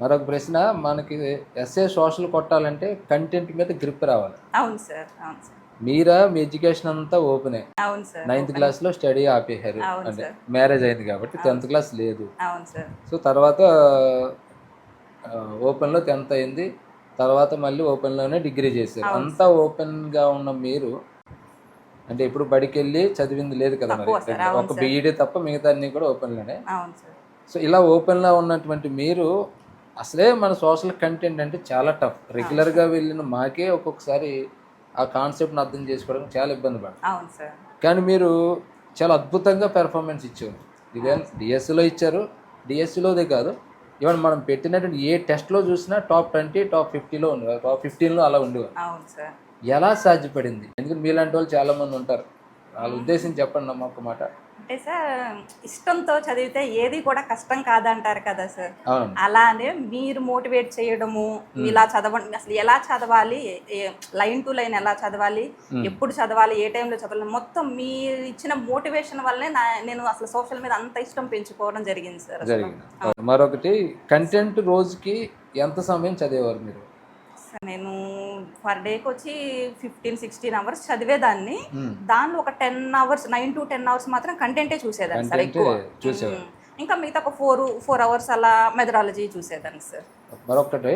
మరొక ప్రశ్న మనకి ఎస్ఏ సోషల్ కొట్టాలంటే కంటెంట్ మీద గ్రిప్ రావాలి. అవును సార్ అవును సార్. మీరా మీ ఎడ్యుకేషన్ అంతా ఓపెనే అవును సార్ నైన్త్ క్లాస్లో స్టడీ ఆపేశారు అంటే. మ్యారేజ్ అయింది కాబట్టి టెన్త్ క్లాస్ లేదు. అవును సార్. సో తర్వాత ఆ, ఓపెన్లో టెన్త్ అయింది. తర్వాత మళ్ళీ ఓపెన్లోనే డిగ్రీ చేశారు. అంతా ఓపెన్గా ఉన్న మీరు అంటే ఇప్పుడు బడికి వెళ్ళి చదివింది లేదు కదా మరి. ఒక. బీఈడీ తప్ప మిగతా అన్ని కూడా ఓపెన్లోనే అవును సార్. సో ఇలా ఓపెన్లో ఉన్నటువంటి మీరు అసలే మన సోషల్ కంటెంట్ అంటే చాలా టఫ్ రెగ్యులర్గా వెళ్ళిన మాకే ఒక్కొక్కసారి ఆ కాన్సెప్ట్ని అర్థం చేసుకోవడం చాలా ఇబ్బంది పడతాం. అవును సార్. కానీ మీరు చాలా అద్భుతంగా పెర్ఫార్మెన్స్ ఇచ్చారు. ఈవెన్ డిఎస్సిలో ఇచ్చారు. డిఎస్సిలోదే కాదు. ఈవెన్ మనం పెట్టినటువంటి ఏ టెస్ట్లో చూసినా టాప్ ట్వంటీ టాప్ ఫిఫ్టీలో ఉండేవారు టాప్ ఫిఫ్టీన్లో అలా ఉండేవారు. ఎలా సాధ్యపడింది? ఎందుకంటే మీలాంటి వాళ్ళు చాలా మంది ఉంటారు. వాళ్ళ ఉద్దేశం చెప్పండి అమ్మ ఒక మాట. అంటే సార్ ఇష్టంతో చదివితే ఏది కూడా కష్టం కాదంటారు కదా సార్. అలానే మీరు మోటివేట్ చేయడము ఇలా చదవండి అసలు ఎలా చదవాలి లైన్ టు లైన్ ఎలా చదవాలి ఎప్పుడు చదవాలి ఏ టైంలో చదవాలి మొత్తం మీరు ఇచ్చిన మోటివేషన్ వల్లనే నేను అసలు సోషల్ మీద అంత ఇష్టం పెంచుకోవడం జరిగింది సార్ మరొకటి కంటెంట్ రోజుకి ఎంత సమయం చదివేవారు మీరు? నేను పర్ డేకి వచ్చి ఫిఫ్టీన్ సిక్స్టీన్ అవర్స్ చదివేదాన్ని. దానిలో ఒక ten hours nine to ten hours మాత్రం కంటెంటే చూసేదాన్ని సార్ ఎక్కువ. ఇంకా మిగతా ఒక ఫోర్ ఫోర్ అవర్స్ అలా మెథడాలజీ చూసేదాన్ని సార్. మరొకటి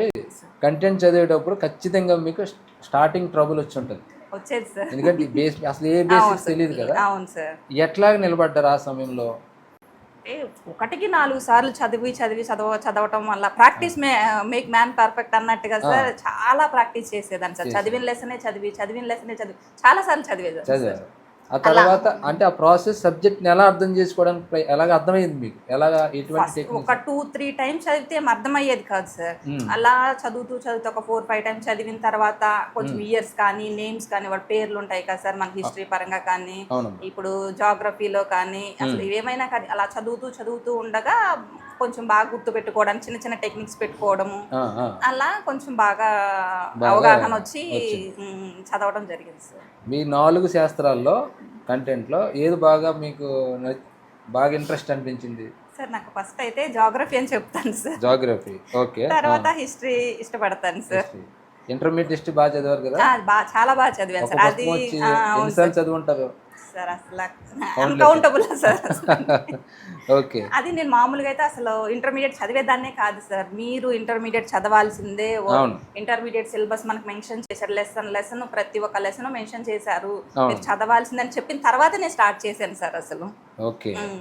కంటెంట్ చదివేటప్పుడు ఖచ్చితంగా మీకు స్టార్టింగ్ ట్రబుల్ వచ్చి ఉంటుంది. వచ్చేది సార్. ఎందుకంటే బేస్ అసలు ఏ బేసిక్స్. తెలియదు కదా. అవును సార్. ఎట్లాగ నిలబడ్డారు ఆ సమయంలో? ఏ ఒకటికి నాలుగు సార్లు చదివి చదివి చదవ చదవటం వల్ల practice may make man perfect అన్నట్టుగా సార్ చాలా ప్రాక్టీస్ చేసేదాన్ని సార్. చదివిన లెసనే చదివి చదివిన లెసనే చదివి చాలా సార్లు చదివేదాన్ని ఆ తర్వాత అంటే ఆ ప్రాసెస్ సబ్జెక్ట్ని ఎలా అర్థం చేసుకోవడానికి ఎలాగ అర్థమైంది మీకు? ఎలాగ ఎటువంటి ఒక టూ త్రీ టైమ్స్ చదివితే ఏం అర్థమయ్యేది కాదు సార్. అలా చదువుతూ చదువుతూ ఒక ఫోర్ ఫైవ్ టైమ్స్ చదివిన తర్వాత కొంచెం ఇయర్స్ కానీ నేమ్స్ కానీ వాటి పేర్లు ఉంటాయి కదా సార్ మన హిస్టరీ పరంగా కానీ ఇప్పుడు జాగ్రఫీలో కానీ అసలు ఏమైనా కానీ అలా చదువుతూ చదువుతూ ఉండగా కొంచెం బాగా గుర్తు పెట్టుకోవడానికి చిన్న చిన్న టెక్నిక్స్ పెట్టుకోవడము. అలా కొంచెం బాగా అవగాహన వచ్చి చదవడం జరిగింది సార్. మీ నాలుగు శాస్త్రాల్లో కంటెంట్లో ఏది బాగా మీకు బాగా ఇంట్రెస్ట్ అనిపించింది? సార్ నాకు ఫస్ట్ అయితే జాగ్రఫీ అని చెప్తాను సార్. జాగ్రఫీ ఓకే తర్వాత హిస్టరీ ఇష్టపడతాను సార్. ఇంటర్మీడియట్ హిస్టరీ బాగా చదివారు కదా? చాలా బాగా చదివాను సార్. అది ఎన్నిసార్లు చదువుంటారు? సార్ అసలు అన్కౌంటబుల్ సార్. అది నేను మామూలుగా అయితే అసలు ఇంటర్మీడియట్ చదివేదాన్నే కాదు సార్. మీరు ఇంటర్మీడియట్ చదవాల్సిందే. ఇంటర్మీడియట్ సిలబస్ మనకు మెన్షన్ చేశారు. లెసన్ లెసన్ ప్రతి ఒక్క లెసన్ మెన్షన్ చేశారు. మీరు చదవాల్సిందని చెప్పిన తర్వాత నేను స్టార్ట్ చేశాను సార్ అసలు. ఓకే.